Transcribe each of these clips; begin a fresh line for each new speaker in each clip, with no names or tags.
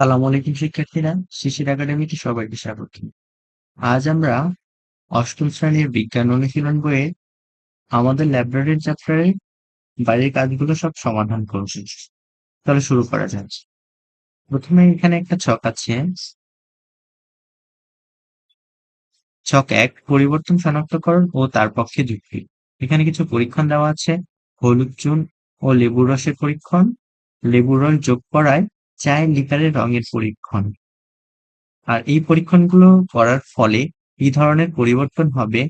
সালামু আলাইকুম শিক্ষার্থীরা, শিশির একাডেমিতে সবাইকে স্বাগত। আজ আমরা অষ্টম শ্রেণির বিজ্ঞান অনুশীলন বইয়ে আমাদের ল্যাবরেটরির চ্যাপ্টারে বাইরের কাজগুলো সব সমাধান করছি। তাহলে শুরু করা যাক। প্রথমে এখানে একটা ছক আছে। ছক এক, পরিবর্তন শনাক্তকরণ ও তার পক্ষে যুক্তি। এখানে কিছু পরীক্ষণ দেওয়া আছে। হলুদ চুন ও লেবুর রসের পরীক্ষণ। লেবুর রস যোগ করায় চায়ের লিটারের রঙের পরীক্ষণ। আর এই পরীক্ষণগুলো করার ফলে কি ধরনের পরিবর্তন হবে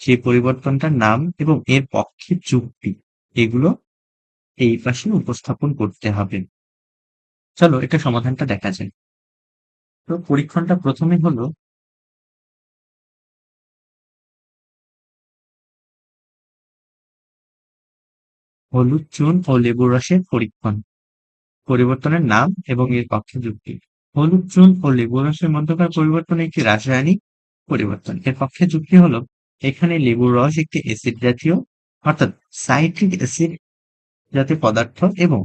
সেই পরিবর্তনটার নাম এবং এর পক্ষে যুক্তি এগুলো এই পাশে উপস্থাপন করতে হবে। চলো, এটা সমাধানটা দেখা যায় তো পরীক্ষণটা প্রথমে হলো হলুদ চুন ও লেবুর রসের পরীক্ষণ। পরিবর্তনের নাম এবং এর পক্ষে যুক্তি হলুদ, চুন ও লেবু রসের মধ্যকার পরিবর্তন একটি রাসায়নিক পরিবর্তন। এর পক্ষে যুক্তি হলো, এখানে লেবুর রস একটি অ্যাসিড জাতীয়, অর্থাৎ সাইট্রিক অ্যাসিড জাতীয় পদার্থ এবং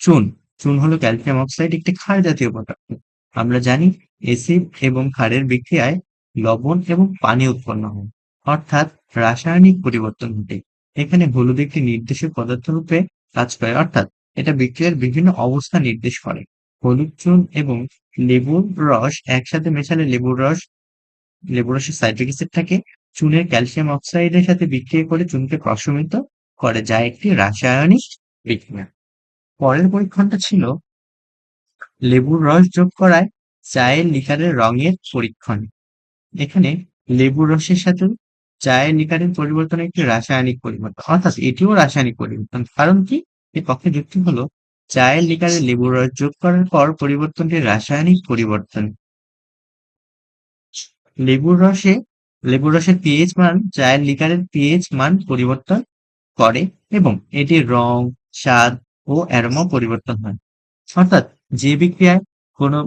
চুন। চুন হলো ক্যালসিয়াম অক্সাইড একটি ক্ষার জাতীয় পদার্থ। আমরা জানি, অ্যাসিড এবং ক্ষারের বিক্রিয়ায় লবণ এবং পানি উৎপন্ন হয়। অর্থাৎ রাসায়নিক পরিবর্তন ঘটে। এখানে হলুদ একটি নির্দেশক পদার্থ রূপে কাজ করে, অর্থাৎ এটা বিক্রিয়ার বিভিন্ন অবস্থা নির্দেশ করে। হলুদ, চুন এবং লেবুর রস একসাথে মেশালে লেবুর রস, লেবুর রসের সাইট্রিক অ্যাসিড থাকে। চুনের ক্যালসিয়াম অক্সাইডের সাথে বিক্রিয়া করে চুনকে প্রশমিত করে যা একটি রাসায়নিক বিক্রিয়া। পরের পরীক্ষণটা ছিল লেবুর রস যোগ করায় চায়ের লিকারের রঙের পরীক্ষণ। এখানে লেবুর রসের সাথে চায়ের লিকারের পরিবর্তন একটি রাসায়নিক পরিবর্তন, অর্থাৎ এটিও রাসায়নিক পরিবর্তন। কারণ কি? এর পক্ষে যুক্তি হলো চায়ের লিকারে লেবুর রস যোগ করার পর পরিবর্তনটি রাসায়নিক পরিবর্তন। লেবুর রসে, লেবুর রসের পিএইচ মান, চায়ের লিকারের পিএইচ মান পরিবর্তন করে এবং এটির রং, স্বাদ ও অ্যারোমা পরিবর্তন হয়। অর্থাৎ যে বিক্রিয়ায় কোনো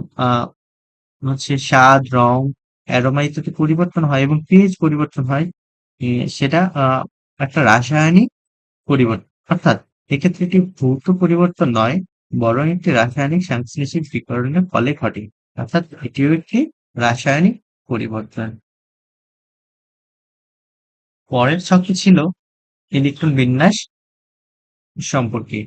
হচ্ছে স্বাদ, রং অ্যারোমা ইত্যাদি পরিবর্তন হয় এবং পিএইচ পরিবর্তন হয় সেটা একটা রাসায়নিক পরিবর্তন। অর্থাৎ এক্ষেত্রে এটি ভৌত পরিবর্তন নয়, বরং একটি রাসায়নিক সংশ্লেষিক বিকরণের ফলে ঘটে, অর্থাৎ এটিও একটি রাসায়নিক পরিবর্তন। পরের ছকটি ছিল ইলেকট্রন বিন্যাস সম্পর্কে।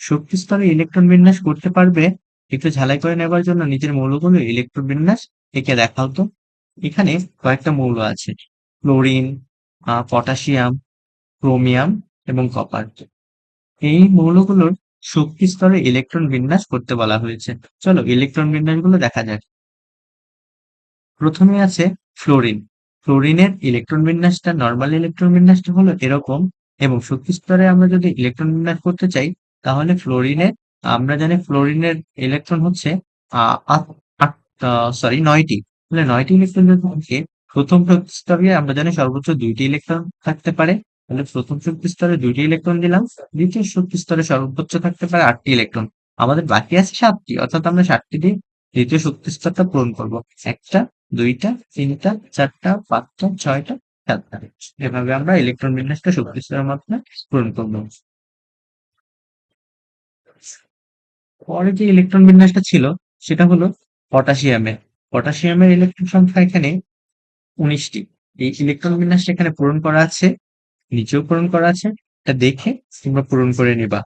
শক্তি স্তরে ইলেকট্রন বিন্যাস করতে পারবে, একটু ঝালাই করে নেবার জন্য নিজের মৌলগুলো ইলেকট্রন বিন্যাস একে দেখা হতো এখানে কয়েকটা মৌল আছে, ক্লোরিন পটাশিয়াম, ক্রোমিয়াম এবং কপার এই মৌলগুলোর শক্তি স্তরে ইলেকট্রন বিন্যাস করতে বলা হয়েছে। চলো ইলেকট্রন বিন্যাসগুলো দেখা যাক। প্রথমে আছে ফ্লোরিন ফ্লোরিনের ইলেকট্রন বিন্যাসটা নর্মাল ইলেকট্রন বিন্যাসটা হলো এরকম এবং শক্তি স্তরে আমরা যদি ইলেকট্রন বিন্যাস করতে চাই, তাহলে ফ্লোরিনের আমরা জানি ফ্লোরিনের ইলেকট্রন হচ্ছে সরি নয়টি। তাহলে নয়টি ইলেকট্রন যদি থাকে, প্রথম স্তরে আমরা জানি সর্বোচ্চ দুইটি ইলেকট্রন থাকতে পারে। তাহলে প্রথম শক্তি স্তরে দুইটি ইলেকট্রন দিলাম, দ্বিতীয় শক্তি স্তরে সর্বোচ্চ থাকতে পারে আটটি ইলেকট্রন। আমাদের বাকি আছে সাতটি, অর্থাৎ আমরা সাতটি দিয়ে দ্বিতীয় শক্তি স্তরটা পূরণ করব। একটা, দুইটা, তিনটা, চারটা, পাঁচটা, ছয়টা, সাতটা। এভাবে আমরা ইলেকট্রন বিন্যাসটা শক্তি স্তরের মাধ্যমে পূরণ করব। পরে যে ইলেকট্রন বিন্যাসটা ছিল, সেটা হলো পটাশিয়ামের পটাশিয়ামের ইলেকট্রন সংখ্যা এখানে উনিশটি। এই ইলেকট্রন বিন্যাসটা এখানে পূরণ করা আছে নিচেও পূরণ করা আছে এটা দেখে তোমরা পূরণ করে নিবা।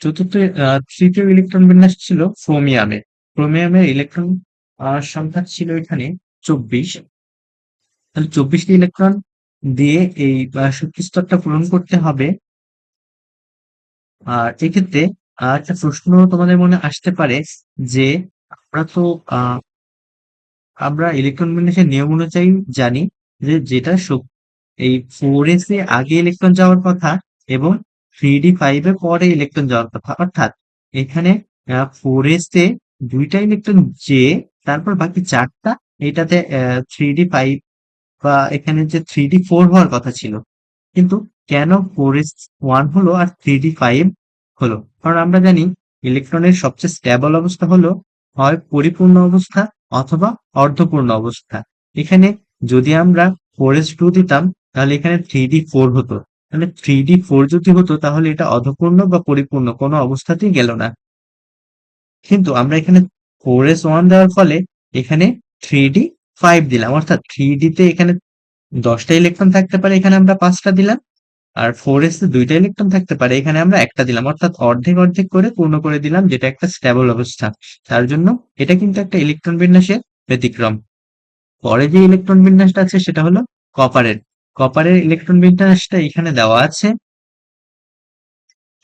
চতুর্থ তৃতীয় ইলেকট্রন বিন্যাস ছিল ক্রোমিয়ামে। ক্রোমিয়ামের ইলেকট্রন সংখ্যা ছিল এখানে চব্বিশ। তাহলে চব্বিশটি ইলেকট্রন দিয়ে এই শক্তি স্তরটা পূরণ করতে হবে। আর এক্ষেত্রে একটা প্রশ্ন তোমাদের মনে আসতে পারে যে আমরা তো আমরা ইলেকট্রন বিন্যাসের নিয়ম অনুযায়ী জানি যে যেটা এই ফোর এস এ আগে ইলেকট্রন যাওয়ার কথা এবং থ্রি ডি ফাইভ এ পরে ইলেকট্রন যাওয়ার কথা। অর্থাৎ এখানে ফোর এস এ দুইটা ইলেকট্রন যে তারপর বাকি চারটা এটাতে থ্রি ডি ফাইভ বা এখানে যে থ্রি ডি ফোর হওয়ার কথা ছিল। কিন্তু কেন ফোর এস ওয়ান হলো আর থ্রি ডি ফাইভ হলো? কারণ আমরা জানি ইলেকট্রনের সবচেয়ে স্ট্যাবল অবস্থা হলো, হয় পরিপূর্ণ অবস্থা অথবা অর্ধপূর্ণ অবস্থা। এখানে যদি আমরা ফোর এস টু দিতাম তাহলে এখানে থ্রি ডি ফোর হতো। তাহলে থ্রি ডি ফোর যদি হতো, তাহলে এটা অধপূর্ণ বা পরিপূর্ণ কোনো অবস্থাতেই গেল না। কিন্তু আমরা এখানে ফোর এস ওয়ান দেওয়ার ফলে এখানে থ্রি ডি ফাইভ দিলাম। অর্থাৎ থ্রি ডিতে এখানে দশটা ইলেকট্রন থাকতে পারে, এখানে আমরা পাঁচটা দিলাম। আর ফোর এস দুইটা ইলেকট্রন থাকতে পারে, এখানে আমরা একটা দিলাম। অর্থাৎ অর্ধেক অর্ধেক করে পূর্ণ করে দিলাম, যেটা একটা স্ট্যাবল অবস্থা। তার জন্য এটা কিন্তু একটা ইলেকট্রন বিন্যাসের ব্যতিক্রম। পরে যে ইলেকট্রন বিন্যাসটা আছে, সেটা হলো কপারের কপারের ইলেকট্রন বিন্যাসটা এখানে দেওয়া আছে।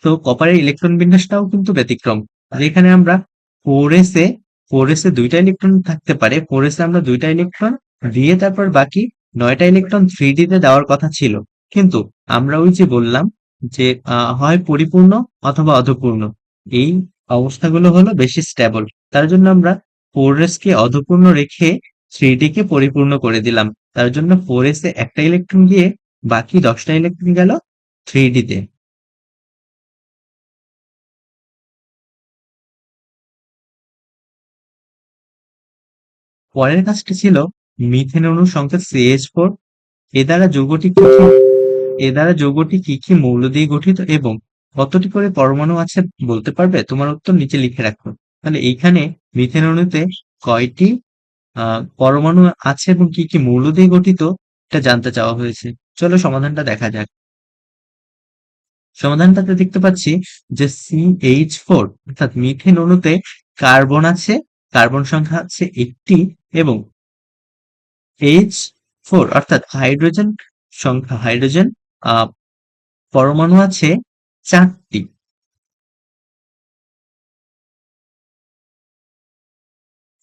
তো কপারের ইলেকট্রন বিন্যাসটাও কিন্তু ব্যতিক্রম। যেখানে আমরা ফোর এস এ ফোর এস এ দুইটা ইলেকট্রন থাকতে পারে। ফোর এস এ আমরা দুইটা ইলেকট্রন দিয়ে তারপর বাকি নয়টা ইলেকট্রন থ্রি ডিতে দেওয়ার কথা ছিল। কিন্তু আমরা ওই যে বললাম যে হয় পরিপূর্ণ অথবা অধপূর্ণ। এই অবস্থাগুলো হলো বেশি স্টেবল তার জন্য আমরা ফোর এস কে অধপূর্ণ রেখে থ্রি ডি কে পরিপূর্ণ করে দিলাম। তার জন্য ফোর এস একটা ইলেকট্রন দিয়ে বাকি দশটা ইলেকট্রন গেল থ্রি ডিতে পরের কাজটি ছিল মিথেন অণু সংখ্যা সিএইচ ফোর এ দ্বারা যৌগটি এ দ্বারা যৌগটি কি কি মৌল দিয়ে গঠিত এবং কতটি করে পরমাণু আছে বলতে পারবে? তোমার উত্তর নিচে লিখে রাখো। তাহলে এইখানে মিথেন অণুতে কয়টি পরমাণু আছে এবং কি কি মৌল দিয়ে গঠিত, এটা জানতে চাওয়া হয়েছে। চলো সমাধানটা দেখা যাক। সমাধানটাতে দেখতে পাচ্ছি যে সি এইচ ফোর অর্থাৎ মিথেন অণুতে কার্বন আছে কার্বন সংখ্যা আছে একটি, এবং এইচ ফোর অর্থাৎ হাইড্রোজেন সংখ্যা হাইড্রোজেন পরমাণু আছে চারটি।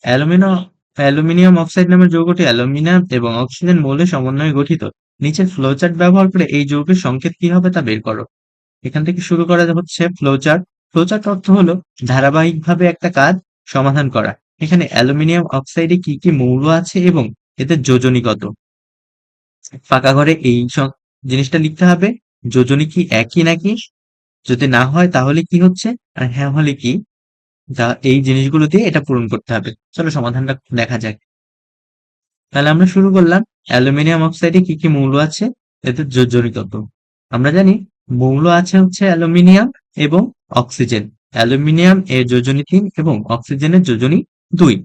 অ্যালুমিনিয়াম অ্যালুমিনিয়াম অক্সাইড নামের যৌগটি অ্যালুমিনিয়াম এবং অক্সিজেন মৌলের সমন্বয়ে গঠিত। নিচের ফ্লোচার্ট ব্যবহার করে এই যৌগের সংকেত কি হবে তা বের করো। এখান থেকে শুরু করা হচ্ছে ফ্লোচার্ট ফ্লোচার্ট অর্থ হলো ধারাবাহিকভাবে একটা কাজ সমাধান করা। এখানে অ্যালুমিনিয়াম অক্সাইডে কি কি মৌল আছে এবং এদের যোজনী কত? ফাঁকা ঘরে এই জিনিসটা লিখতে হবে। যোজনী কি একই নাকি? যদি না হয় তাহলে কি হচ্ছে? আর হ্যাঁ হলে কি? যা এই জিনিসগুলো দিয়ে এটা পূরণ করতে হবে। চলো সমাধানটা দেখা যাক। তাহলে আমরা শুরু করলাম, অ্যালুমিনিয়াম অক্সাইডে কি কি মৌল আছে? এদের যোজনী আমরা জানি মৌল আছে হচ্ছে অ্যালুমিনিয়াম এবং অক্সিজেন। অ্যালুমিনিয়াম এর যোজনী তিন এবং অক্সিজেনের যোজনী দুই।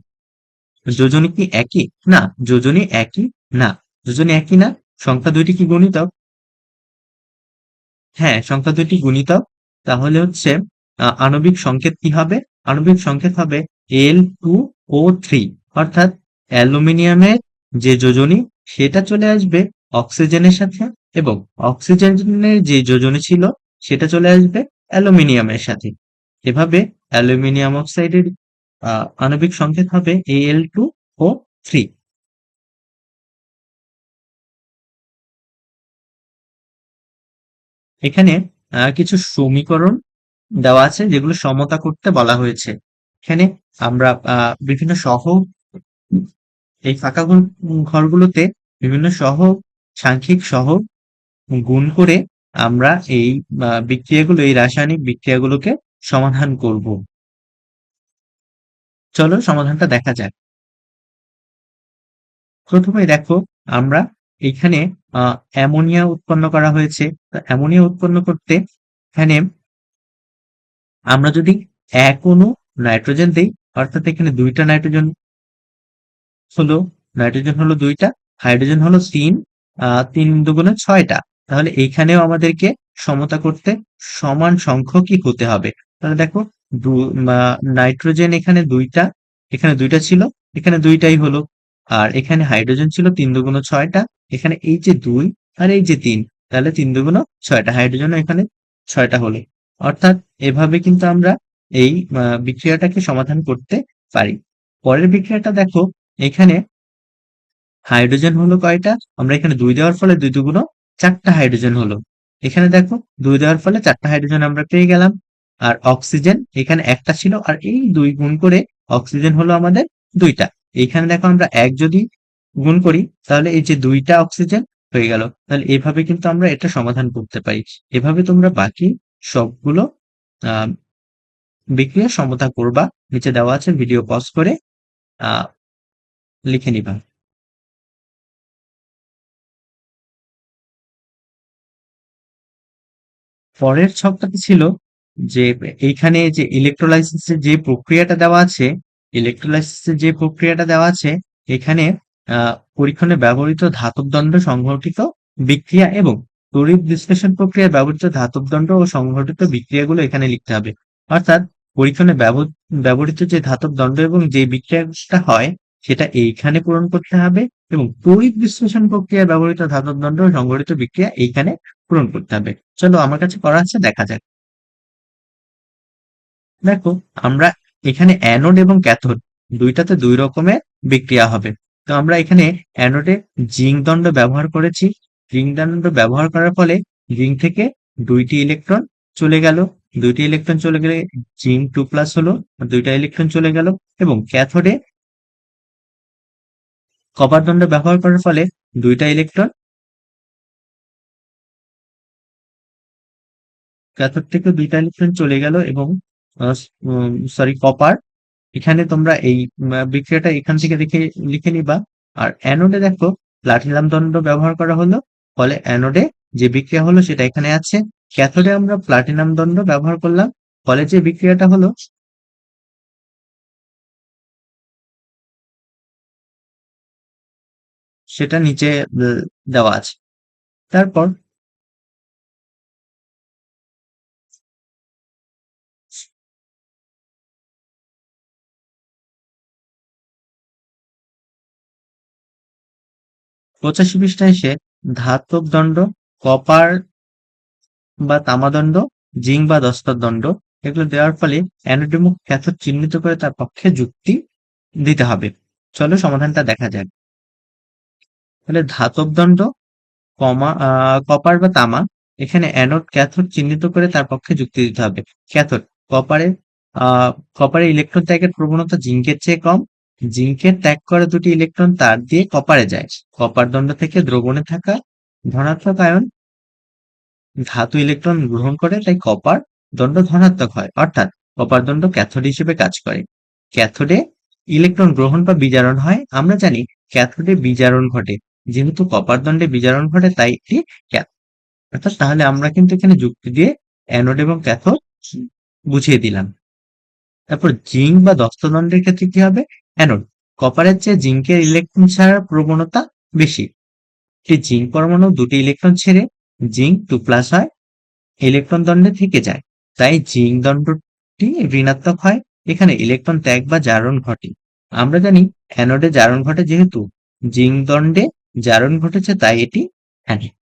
যোজনী কি একই? না, যোজনী একই না। যোজনী একই না, সংখ্যা দুইটি কি গুণিতক? হ্যাঁ সংখ্যা দুইটি গুণিতক। তাহলে হচ্ছে আণবিক সংকেত কি হবে? আণবিক সংকেত হবে এল টু ও থ্রি অর্থাৎ অ্যালুমিনিয়ামের যে যোজনী, সেটা চলে আসবে অক্সিজেনের সাথে এবং অক্সিজেনের যে যোজনী ছিল, সেটা চলে আসবে অ্যালুমিনিয়ামের সাথে। এভাবে অ্যালুমিনিয়াম অক্সাইডের আণবিক সংকেত হবে এল টু ও থ্রি এখানে কিছু সমীকরণ দেওয়া আছে, যেগুলো সমতা করতে বলা হয়েছে। এখানে আমরা বিভিন্ন সহ, এই ফাঁকা ঘরগুলোতে বিভিন্ন সহ, সাংখ্যিক সহ গুণ করে আমরা এই বিক্রিয়াগুলো, এই রাসায়নিক বিক্রিয়াগুলোকে সমাধান করব। চলো সমাধানটা দেখা যাক। প্রথমে দেখো, আমরা এখানে অ্যামোনিয়া উৎপন্ন করা হয়েছে। অ্যামোনিয়া উৎপন্ন করতে এখানে আমরা যদি এক অণু নাইট্রোজেন দিই, অর্থাৎ এখানে দুইটা নাইট্রোজেন হলো নাইট্রোজেন হলো দুইটা, হাইড্রোজেন হলো তিন তিন দুগুণে ছয়টা। তাহলে এইখানেও আমাদেরকে সমতা করতে সমান সংখ্যকই হতে হবে। তাহলে দেখো নাইট্রোজেন এখানে দুইটা এখানে দুইটা ছিল, এখানে দুইটাই হলো। আর এখানে হাইড্রোজেন ছিল তিন দুগুণ ছয়টা, এখানে এই যে দুই আর এই যে তিন, তাহলে তিন দুগুণ ছয়টা হাইড্রোজেন এখানে ছয়টা হলো। অর্থাৎ এভাবে কিন্তু আমরা এই বিক্রিয়াটাকে সমাধান করতে পারি। পরের বিক্রিয়াটা দেখো, এখানে হাইড্রোজেন হলো কয়টা? আমরা এখানে দুই দেওয়ার ফলে দুই দুগুণ চারটা হাইড্রোজেন হলো। এখানে দেখো, দুই দেওয়ার ফলে চারটা হাইড্রোজেন আমরা পেয়ে গেলাম। আর অক্সিজেন, এখানে একটা ছিল, আর এই দুই গুণ করে অক্সিজেন হলো আমাদের দুইটা। এখানে দেখো আমরা এক যদি গুণ করি, তাহলে এই যে দুইটা অক্সিজেন হয়ে গেল। তাহলে এভাবে কিন্তু আমরা এটা সমাধান করতে পারি। এভাবে তোমরা বাকি সবগুলো বিক্রিয়া সমতা করবা। নিচে দেওয়া আছে ভিডিও পজ করে লিখে নিবা। পরের ছকটাতে ছিল যে, এইখানে যে ইলেকট্রোলাইসিসের যে প্রক্রিয়াটা দেওয়া আছে ইলেকট্রোলাইসিসের যে প্রক্রিয়াটা দেওয়া আছে, এখানে পরীক্ষণে ব্যবহৃত ধাতব দণ্ড সংঘটিত বিক্রিয়া এবং তড়িৎ বিশ্লেষণ প্রক্রিয়ায় ব্যবহৃত ধাতব দণ্ড ও সংঘটিত বিক্রিয়াগুলো এখানে লিখতে হবে। অর্থাৎ পরীক্ষণে ব্যব- ব্যবহৃত যে ধাতব দণ্ড এবং যে বিক্রিয়াটা হয়, সেটা এইখানে পূরণ করতে হবে এবং তড়িৎ বিশ্লেষণ প্রক্রিয়ায় ব্যবহৃত ধাতব দণ্ড ও সংঘটিত বিক্রিয়া এইখানে পূরণ করতে হবে। চলো, আমার কাছে করা আছে, দেখা যাক। দেখো, আমরা এখানে অ্যানোড এবং ক্যাথোড, দুইটাতে দুই রকমের বিক্রিয়া হবে। তো আমরা এখানে অ্যানোডে জিঙ্ক দণ্ড ব্যবহার করেছি দণ্ড ব্যবহার করার ফলে জিঙ্ক থেকে দুইটি ইলেকট্রন চলে গেল। দুইটি ইলেকট্রন চলে গেলে জিঙ্ক টু প্লাস হলো দুইটা ইলেকট্রন চলে গেল এবং ক্যাথোডে কপার দণ্ড ব্যবহার করার ফলে দুইটা ইলেকট্রন ক্যাথোড থেকে দুইটা ইলেকট্রন চলে গেল এবং সরি কপার এখানে তোমরা এই বিক্রিয়াটা এখান থেকে দেখে লিখে নিবা। আর অ্যানোডে দেখো প্লাটিনাম দণ্ড ব্যবহার করা হলো। ফলে অ্যানোডে যে বিক্রিয়া হলো সেটা এখানে আছে। ক্যাথোডে আমরা প্লাটিনাম দণ্ড ব্যবহার করলাম। ফলে যে বিক্রিয়াটা হলো সেটা নিচে দেওয়া আছে। তারপর পঁচাশি পৃষ্ঠায় এসে ধাতব দণ্ড, কপার বা তামাদণ্ড জিঙ্ক বা দস্তার দণ্ড, এগুলো দেওয়ার ফলে অ্যানোডেমুক ক্যাথোড চিহ্নিত করে তার পক্ষে যুক্তি দিতে হবে। চলো সমাধানটা দেখা যাক। তাহলে ধাতব দণ্ড, কমা কপার বা তামা, এখানে অ্যানোড ক্যাথোড চিহ্নিত করে তার পক্ষে যুক্তি দিতে হবে। ক্যাথোড, কপারে আহ কপারে ইলেকট্রন ত্যাগের প্রবণতা জিঙ্কের চেয়ে কম জিঙ্কের ত্যাগ করা দুটি ইলেকট্রন তার দিয়ে কপারে যায়। কপার দণ্ড থেকে দ্রবণে থাকা ধনাত্মক আয়ন ধাতু ইলেকট্রন গ্রহণ করে, তাই কপার দণ্ড ধনাত্মক হয়। অর্থাৎ কপার দণ্ড ক্যাথোড হিসেবে কাজ করে। ক্যাথোডে ইলেকট্রন গ্রহণ বা বিজারণ হয়। আমরা জানি ক্যাথোডে বিজারণ ঘটে। যেহেতু কপার দণ্ডে বিজারণ ঘটে, তাই এটি অর্থাৎ তাহলে আমরা কিন্তু এখানে যুক্তি দিয়ে অ্যানোড এবং ক্যাথোড বুঝিয়ে দিলাম। তারপর জিঙ্ক বা দস্তদণ্ডের ক্ষেত্রে কি হবে? অ্যানোড। কপারের চেয়ে জিঙ্কের ইলেকট্রন ছাড়ার প্রবণতা বেশি। এই জিঙ্ক পরমাণু দুটি ইলেকট্রন ছেড়ে জিঙ্ক টু প্লাস হয়, ইলেকট্রন দণ্ডে থেকে যায়। তাই জিঙ্ক দণ্ডটি ঋণাত্মক হয়, এখানে ইলেকট্রন ত্যাগ বা জারণ ঘটে। আমরা জানি অ্যানোডে জারণ ঘটে যেহেতু জিঙ্ক দণ্ডে জারণ ঘটেছে, তাই এটি অ্যানোড।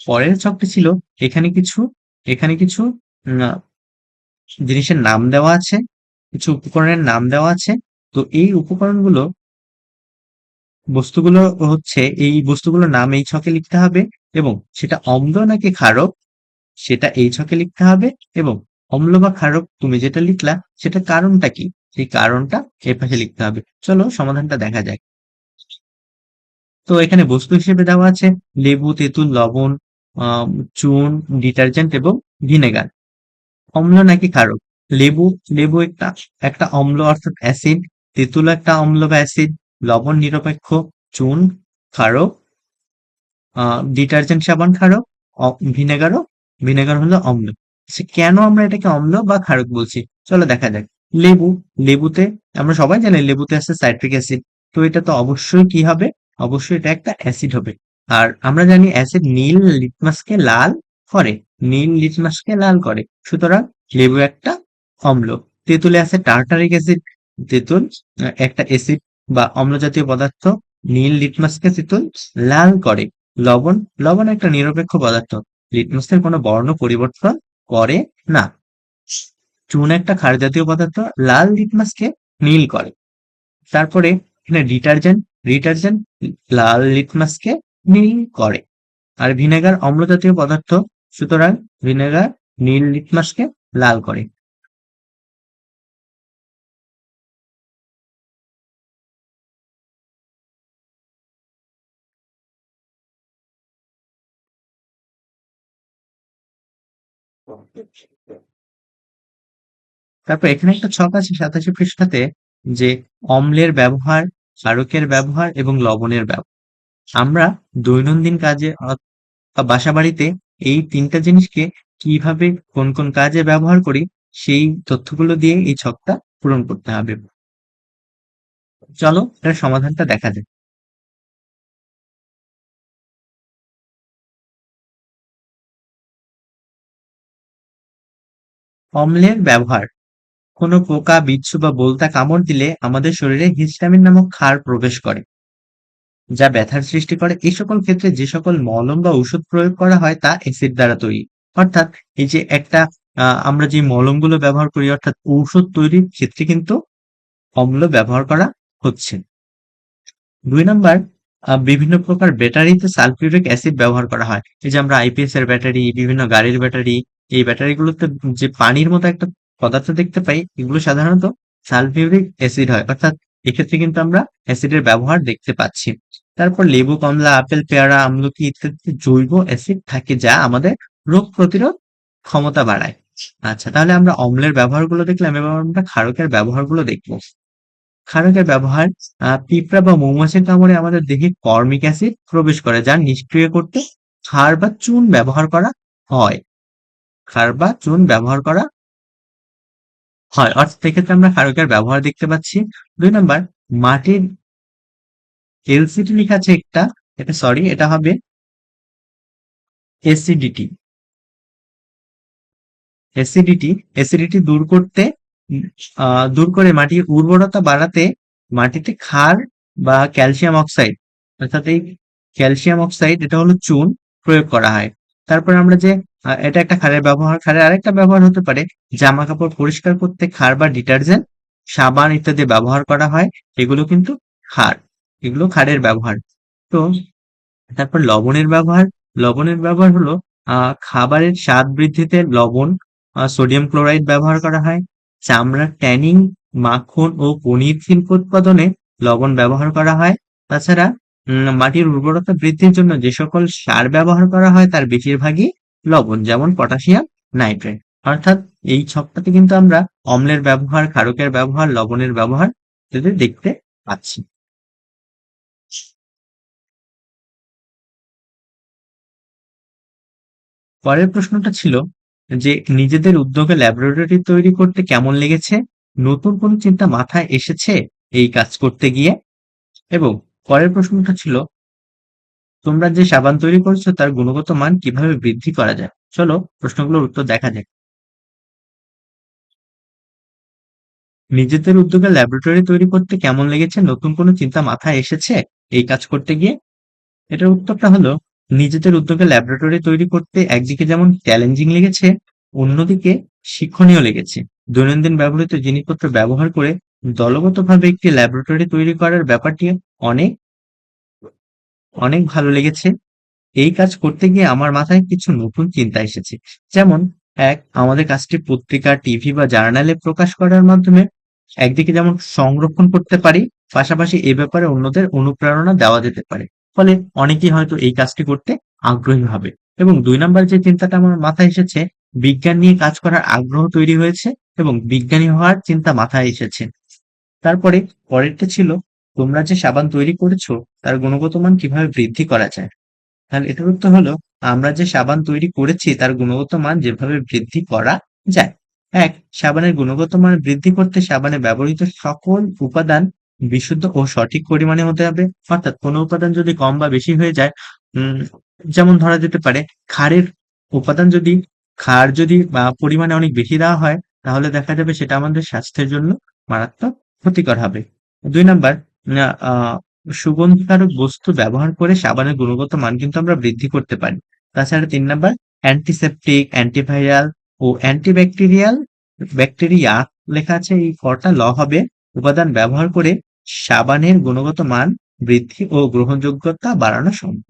পরের ছকটি ছিল এখানে কিছু এখানে কিছু জিনিসের নাম দেওয়া আছে, কিছু উপকরণের নাম দেওয়া আছে, তো এই উপকরণগুলো বস্তুগুলো হচ্ছে, এই বস্তুগুলোর নাম এই ছকে লিখতে হবে এবং সেটা অম্ল নাকি ক্ষারক, সেটা এই ছকে লিখতে হবে এবং অম্ল বা ক্ষারক তুমি যেটা লিখলা সেটা কারণটা কি? সেই কারণটা এর পাশে লিখতে হবে। চলো সমাধানটা দেখা যাক। তো এখানে বস্তু হিসেবে দেওয়া আছে লেবু, তেঁতুল, লবণ চুন, ডিটারজেন্ট এবং ভিনেগার। অম্ল নাকি ক্ষারক লেবু লেবু একটা একটা অম্ল অর্থাৎ অ্যাসিড, তেঁতুল একটা অম্ল বা অ্যাসিড, লবণ নিরপেক্ষ, চুন ক্ষারক ডিটারজেন্ট সাবান ক্ষারক ভিনেগারও, ভিনেগার হলো অম্ল। সে কেন আমরা এটাকে অম্ল বা ক্ষারক বলছি? চলো দেখা যাক। লেবু, লেবুতে, আমরা সবাই জানি লেবুতে আছে সাইট্রিক অ্যাসিড, তো এটা তো অবশ্যই কি হবে? অবশ্যই এটা একটা অ্যাসিড হবে। আর আমরা জানি অ্যাসিড নীল, লিটমাসকে লাল করে। নীল লিটমাসকে লাল করে। সুতরাং লেবু একটা অম্ল। তেঁতুলে আছে টার্টারিক অ্যাসিড। তেঁতুল একটা অ্যাসিড বা অম্ল জাতীয় পদার্থ নীল লিটমাসকে তেঁতুল লাল করে। লবণ লবণ একটা নিরপেক্ষ পদার্থ। লিটমাসের কোনো বর্ণ পরিবর্তন করে না। চুন একটা ক্ষার জাতীয় পদার্থ লাল লিটমাসকে নীল করে। তারপরে এখানে ডিটারজেন্ট ডিটারজেন্ট লাল লিটমাসকে নীল করে। আর ভিনেগার অম্ল জাতীয় পদার্থ সুতরাং ভিনেগার নীল লিটমাসকে লাল করে। তারপর এখানে একটা ছক আছে সাতাশি পৃষ্ঠাতে, যে অম্লের ব্যবহার ক্ষারকের ব্যবহার এবং লবণের ব্যবহার। আমরা দৈনন্দিন কাজে বাসা বাড়িতে এই তিনটা জিনিসকে কীভাবে কোন কোন কাজে ব্যবহার করি, সেই তথ্যগুলো দিয়ে এই ছকটা পূরণ করতে হবে। চলো, এর সমাধানটা দেখা যাক। অম্লের ব্যবহার। কোনো পোকা, বিচ্ছু বা বোলতা কামড় দিলে আমাদের শরীরে হিস্টামিন নামক ক্ষার প্রবেশ করে। যা ব্যথার সৃষ্টি করে এই সকল ক্ষেত্রে যে সকল মলম বা ওষুধ প্রয়োগ করা হয় তা অ্যাসিড দ্বারা তৈরি। অর্থাৎ এই যে একটা আমরা যে মলমগুলো ব্যবহার করি, অর্থাৎ ঔষধ তৈরির ক্ষেত্রে কিন্তু অম্ল ব্যবহার করা হচ্ছে। দুই নাম্বার বিভিন্ন প্রকার ব্যাটারিতে সালফিউরিক অ্যাসিড ব্যবহার করা হয়। এই যে আমরা আইপিএস এর ব্যাটারি, বিভিন্ন গাড়ির ব্যাটারি, এই ব্যাটারিগুলোতে যে পানির মতো একটা পদার্থ দেখতে পাই, এগুলো সাধারণত সালফিউরিক অ্যাসিড হয়। অর্থাৎ এক্ষেত্রে কিন্তু আমরা অ্যাসিডের ব্যবহার দেখতে পাচ্ছি। তারপর লেবু, কমলা, আপেল, পেয়ারা, আমলকি ইত্যাদি জৈব অ্যাসিড থাকে যা আমাদের রোগ প্রতিরোধ ক্ষমতা বাড়ায়। আচ্ছা তাহলে আমরা অম্লের ব্যবহারগুলো দেখলাম এবং আমরা ক্ষারকের ব্যবহারগুলো দেখব। ক্ষারকের ব্যবহার পিঁপড়া বা মৌমাছির কামড়ে আমাদের দেহে কর্মিক অ্যাসিড প্রবেশ করে, যা নিষ্ক্রিয় করতে ক্ষার বা চুন ব্যবহার করা হয়। ক্ষার বা চুন ব্যবহার করা হয়। অর্থাৎ এক্ষেত্রে আমরা ক্ষারকের ব্যবহার দেখতে পাচ্ছি। দুই নম্বর, মাটির এলসিডি লেখা আছে একটা, এটা সরি এটা হবে এসিডিটি অ্যাসিডিটি অ্যাসিডিটি দূর করতে দূর করে মাটির উর্বরতা বাড়াতে মাটিতে ক্ষার বা ক্যালসিয়াম অক্সাইড অর্থাৎ এই ক্যালসিয়াম অক্সাইড এটা হলো চুন, প্রয়োগ করা হয়। তারপরে আমরা যে এটা একটা খারের ব্যবহার খারের আরেকটা ব্যবহার হতে পারে, জামা কাপড় পরিষ্কার করতে খার বা ডিটারজেন্ট সাবান ইত্যাদি ব্যবহার করা হয়, এগুলো কিন্তু ক্ষার। এগুলো ক্ষারের ব্যবহার। তো তারপর লবণের ব্যবহার। লবণের ব্যবহার হলো খাবারের স্বাদ বৃদ্ধিতে লবণ সোডিয়াম ক্লোরাইড ব্যবহার করা হয়। চামড়ার ট্যানিং, মাখন ও পনির শিল্প উৎপাদনে লবণ ব্যবহার করা হয়। তাছাড়া মাটির উর্বরতা বৃদ্ধির জন্য যে সকল সার ব্যবহার করা হয়, তার বেশিরভাগই লবণ, যেমন পটাশিয়াম, নাইট্রেট। অর্থাৎ এই ছকটাতে কিন্তু আমরা অম্লের ব্যবহার, ক্ষারকের ব্যবহার, লবণের ব্যবহার দেখতে পাচ্ছি। পরের প্রশ্নটা ছিল যে নিজেদের উদ্যোগে ল্যাবরেটরি তৈরি করতে কেমন লেগেছে? নতুন কোন চিন্তা মাথায় এসেছে এই কাজ করতে গিয়ে? এবং পরের প্রশ্নটা ছিল, তোমরা যে সাবান তৈরি করছ তার গুণগত মান কীভাবে বৃদ্ধি করা যায়? চলো প্রশ্নগুলোর উত্তর দেখা যাক। নিজেদের উদ্যোগে ল্যাবরেটরি তৈরি করতে কেমন লেগেছে? নতুন কোনো চিন্তা মাথায় এসেছে এই কাজ করতে গিয়ে? এটার উত্তরটা হলো নিজেদের উদ্যোগে ল্যাবরেটরি তৈরি করতে একদিকে যেমন চ্যালেঞ্জিং লেগেছে, অন্যদিকে শিক্ষণীয় লেগেছে। দৈনন্দিন ব্যবহৃত জিনিসপত্র ব্যবহার করে দলগতভাবে একটি ল্যাবরেটরি তৈরি করার ব্যাপারটি অনেক অনেক ভালো লেগেছে। এই কাজ করতে গিয়ে আমার মাথায় কিছু নতুন চিন্তা এসেছে। যেমন, এক, আমাদের কাজটি পত্রিকা টিভি বা জার্নালে প্রকাশ করার মাধ্যমে একদিকে যেমন সংরক্ষণ করতে পারি, পাশাপাশি এ ব্যাপারে অন্যদের অনুপ্রেরণা দেওয়া যেতে পারে। ফলে অনেকেই হয়তো এই কাজটি করতে আগ্রহী হবে। এবং দুই নাম্বার যে চিন্তাটা আমার মাথায় এসেছে, বিজ্ঞান নিয়ে কাজ করার আগ্রহ তৈরি হয়েছে এবং বিজ্ঞানী হওয়ার চিন্তা মাথায় এসেছে। তারপরে পরেরটা ছিল, তোমরা যে সাবান তৈরি করেছ, তার গুণগত মান কীভাবে বৃদ্ধি করা যায়? তাহলে এটার উত্তর হলো, আমরা যে সাবান তৈরি করেছি, তার গুণগত মান যেভাবে বৃদ্ধি করা যায়। এক, সাবানের গুণগত মান বৃদ্ধি করতে সাবানে ব্যবহৃত সকল উপাদান বিশুদ্ধ ও সঠিক পরিমাণে হতে হবে। অর্থাৎ কোনো উপাদান যদি কম বা বেশি হয়ে যায় যেমন ধরা যেতে পারে খারের উপাদান যদি খার যদি পরিমাণে অনেক বেশি দেওয়া হয়, তাহলে দেখা যাবে সেটা আমাদের স্বাস্থ্যের জন্য মারাত্মক ক্ষতিকর হবে। দুই নাম্বার সুগন্ধিকারক বস্তু ব্যবহার করে সাবানের গুণগত মান কিন্তু আমরা বৃদ্ধি করতে পারি। তাছাড়া তিন নাম্বার অ্যান্টিসেপটিক অ্যান্টিভাইরাল ও অ্যান্টিব্যাকটেরিয়াল ব্যাকটেরিয়া লেখা আছে, এই কটা ল হবে উপাদান ব্যবহার করে সাবানের গুণগত মান বৃদ্ধি ও গ্রহণযোগ্যতা বাড়ানো সম্ভব।